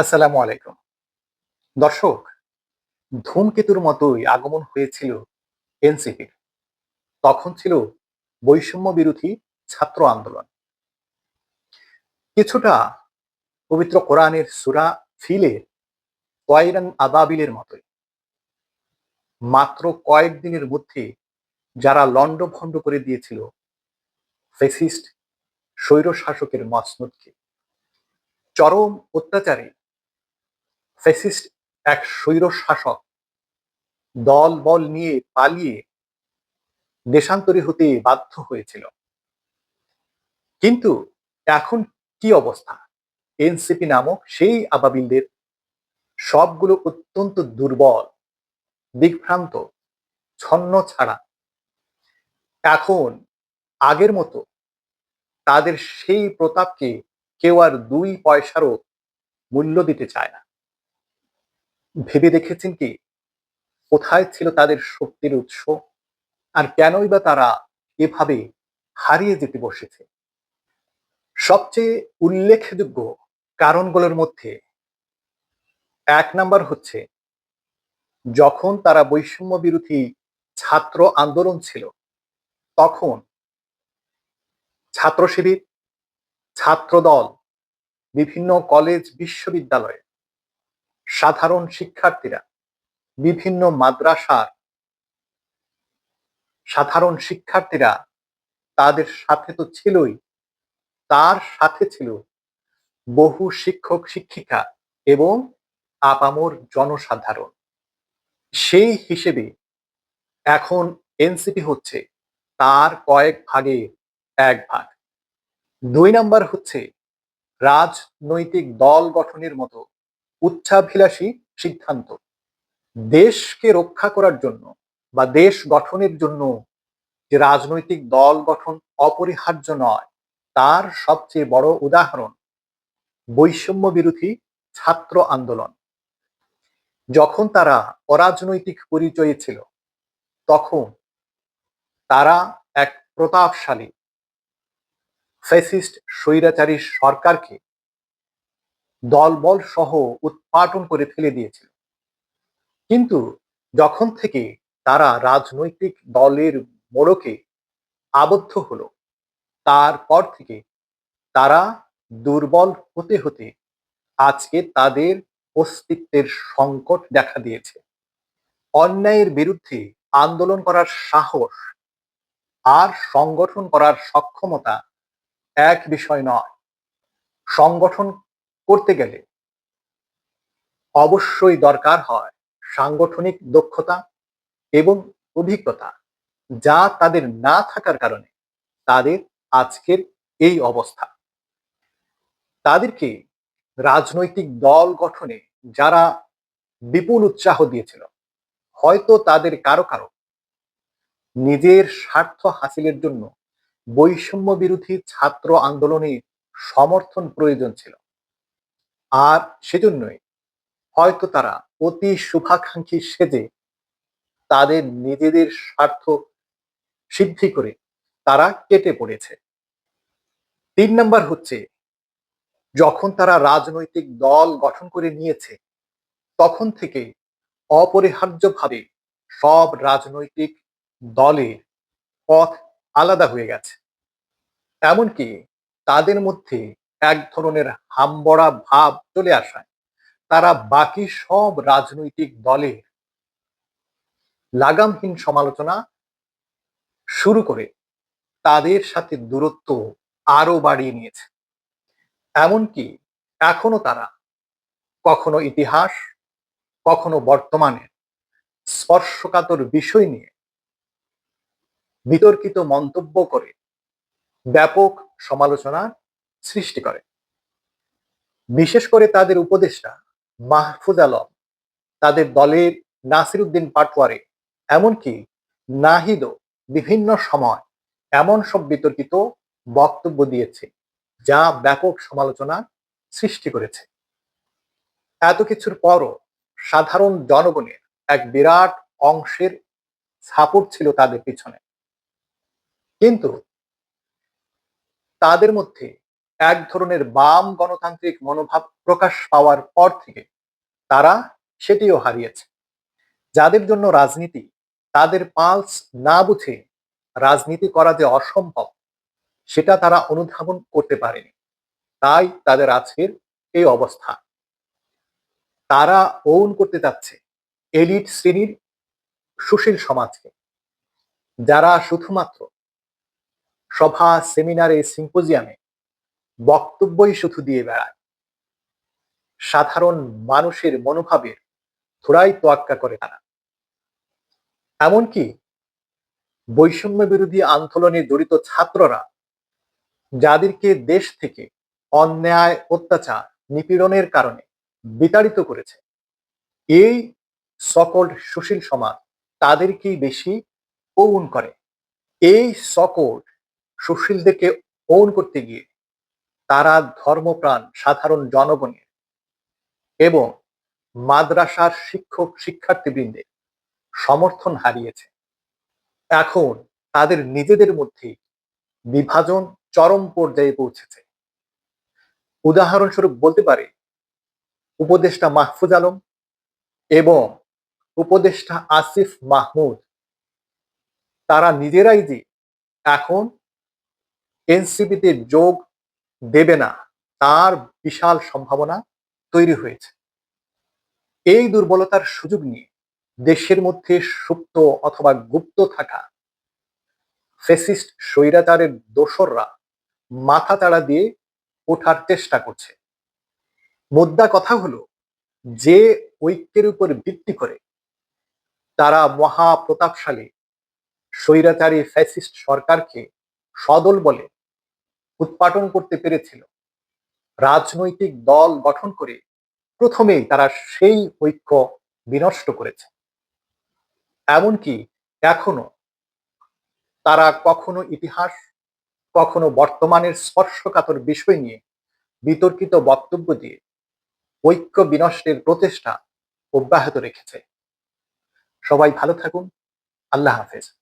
আসসালামু আলাইকুম। দর্শক, ধূমকেতুর মতোই আগমন হয়েছিল এনসিপির তখন ছিল বৈষম্য বিরোধী ছাত্র আন্দোলন। কিছুটা পবিত্র কোরআনের সুরা ফিলের কয়রান আবাবিলের মতোই। মাত্র কয়েকদিনের মধ্যে যারা লণ্ডভণ্ড করে দিয়েছিল ফেসিস্ট স্বৈর শাসকের মসনদকে। চরম অত্যাচারে ফেসিস্ট এক স্বৈর শাসক। দল বল নিয়ে পালিয়ে দেশান্তরী হতে বাধ্য হয়েছিল। কিন্তু এখন কি অবস্থা? এনসিপি নামক সেই আবাবিলদের সবগুলো অত্যন্ত দুর্বল দিগ্ভ্রান্ত ছন্ন ছাড়া। এখন আগের মতো তাদের সেই প্রতাপকে কেউ আর দুই পয়সারও মূল্য দিতে চায় না। ভেবে দেখেছেন কি? কোথায় ছিল তাদের শক্তির উৎস? আর কেনই বা তারা এভাবে হারিয়ে যেতে বসেছে? সবচেয়ে উল্লেখযোগ্য কারণগুলোর মধ্যে এক নাম্বার হচ্ছে, যখন তারা বৈষম্য বিরোধী ছাত্র আন্দোলন ছিল, তখন ছাত্র শিবির ছাত্রদল, বিভিন্ন কলেজ, বিশ্ববিদ্যালয়ে সাধারণ শিক্ষার্থীরা, বিভিন্ন মাদ্রাসার সাধারণ শিক্ষার্থীরা তাদের সাথে তো ছিলই, তার সাথে ছিল বহু শিক্ষক, শিক্ষিকা এবং আপামর জনসাধারণ। সেই হিসেবে এখন এনসিপি হচ্ছে তার কয়েক ভাগে এক ভাগ। দুই নাম্বার হচ্ছে রাজনৈতিক দল গঠনের মতো উচ্চাভিলাষী সিদ্ধান্ত। দেশকে রক্ষা করার জন্য বা দেশ গঠনের জন্য যে রাজনৈতিক দল গঠন অপরিহার্য নয়, তার সবচেয়ে বড় উদাহরণ বৈষম্য বিরোধী ছাত্র আন্দোলন। যখন তারা অরাজনৈতিক পরিচয়ে ছিল, তখন তারা এক প্রতাপশালী ফেসিস্ট স্বৈরাচারী সরকারকে দলবল সহ উৎপাটন করে ফেলে দিয়েছিল। কিন্তু যখন থেকে তারা রাজনৈতিক দলের মোড়কে আবদ্ধ হলো, তারপর থেকে তারা দুর্বল হতে হতে আজকে তাদের অস্তিত্বের সংকট দেখা দিয়েছে। অন্যায়ের বিরুদ্ধে আন্দোলন করার সাহস আর সংগঠন করার সক্ষমতা এক বিষয় নয়, সংগঠন করতে গেলে অবশ্যই দরকার হয় সাংগঠনিক দক্ষতা এবং অভিজ্ঞতা যা তাদের না থাকার কারণে তাদের আজকের এই অবস্থা। তাদেরকে রাজনৈতিক দল গঠনে যারা বিপুল উৎসাহ দিয়েছিল, হয়তো তাদের কারও কারও নিজের স্বার্থ হাসিলের জন্য বৈষম্য বিরোধী ছাত্র আন্দোলনে সমর্থন প্রয়োজন ছিল। আর সেজন্যই হয়তো তারা অতি শুভাকাঙ্ক্ষী সেজে তাদের নিজেদের স্বার্থ সিদ্ধি করে তারা কেটে পড়েছে। তিন নাম্বার হচ্ছে, যখন তারা রাজনৈতিক দল গঠন করে নিয়েছে, তখন থেকে অপরিহার্যভাবে সব রাজনৈতিক দলের পথ আলাদা হয়ে গেছে। এমনকি তাদের মধ্যে এক ধরনের হামবড়া ভাব চলে আসায়। তারা বাকি সব রাজনৈতিক দলের লাগামহীন সমালোচনা শুরু করে তাদের সাথে দূরত্ব আরও বাড়িয়ে নিয়েছে। এমনকি এখনও তারা কখনো ইতিহাস, কখনো বর্তমানে স্পর্শকাতর বিষয় নিয়ে বিতর্কিত মন্তব্য করে ব্যাপক সমালোচনা সৃষ্টি করে। বিশেষ করে তাদের উপদেষ্টা মাহফুজ আলম, তাদের দলের নাসির উদ্দিন পাটওয়ারে এমনকি নাহিদও বিভিন্ন সময় এমন সব বিতর্কিত বক্তব্য দিয়েছে, যা ব্যাপক সমালোচনা সৃষ্টি করেছে। এত কিছুর পরও সাধারণ জনগণের এক বিরাট অংশের সাপোর্ট ছিল তাদের পিছনে। কিন্তু তাদের মধ্যে এক ধরনের বাম গণতান্ত্রিক মনোভাব প্রকাশ পাওয়ার পর থেকে তারা সেটিও হারিয়েছে। যাদের জন্য রাজনীতি, তাদের পালস না বুঝে রাজনীতি করা যে অসম্ভব, সেটা তারা অনুধাবন করতে পারেনি। তাই তাদের আজকের এই অবস্থা। তারা ওন করতে যাচ্ছে এলিট শ্রেণির সুশীল সমাজকে, যারা শুধুমাত্র সভা, সেমিনারে সিম্পোজিয়ামে বক্তব্যই শুধু দিয়ে বেড়ায়। সাধারণ মানুষের মনোভাবের থোড়াই তোয়াক্কা করে তারা। এমনকি বৈষম্য বিরোধী আন্দোলনে জড়িত ছাত্ররা, যাদেরকে দেশ থেকে অন্যায়, অত্যাচার, নিপীড়নের কারণে বিতাড়িত করেছে, এই সকল সুশীল সমাজ তাদেরকেই বেশি ওন করে। এই সকল সুশীলদেরকে ওন করতে গিয়ে তারা ধর্মপ্রাণ, সাধারণ জনগণের এবং মাদ্রাসার শিক্ষক শিক্ষার্থীবৃন্দের সমর্থন হারিয়েছে। এখন তাদের নিজেদের মধ্যে বিভাজন চরম পর্যায়ে পৌঁছেছে। উদাহরণস্বরূপ বলতে পারে, উপদেষ্টা মাহফুজ আলম এবং উপদেষ্টা আসিফ মাহমুদ, তারা নিজেরাই যে এখন এনসিপিতে যোগ দেবে না, তার বিশাল সম্ভাবনা তৈরি হয়েছে। এই দুর্বলতার সুযোগ নিয়ে দেশের মধ্যে সুপ্ত অথবা গুপ্ত থাকা ফেসিস্ট স্বৈরাচারের দোসররা মাথা তাড়া দিয়ে ওঠার চেষ্টা করছে। মুদ্রা কথা হলো, যে ঐক্যের উপর ভিত্তি করে তারা মহাপ্রতাপশালী স্বৈরাচারী ফ্যাসিস্ট সরকারকে সদল বলে উৎপাটন করতে পেরেছিল। রাজনৈতিক দল গঠন করে প্রথমেই তারা সেই ঐক্য বিনষ্ট করেছে। এমনকি এখনও তারা কখনো ইতিহাস, কখনো বর্তমানের স্পর্শকাতর বিষয় নিয়ে বিতর্কিত বক্তব্য দিয়ে ঐক্য বিনষ্টের প্রচেষ্টা অব্যাহত রেখেছে। সবাই ভালো থাকুন। আল্লাহ হাফেজ।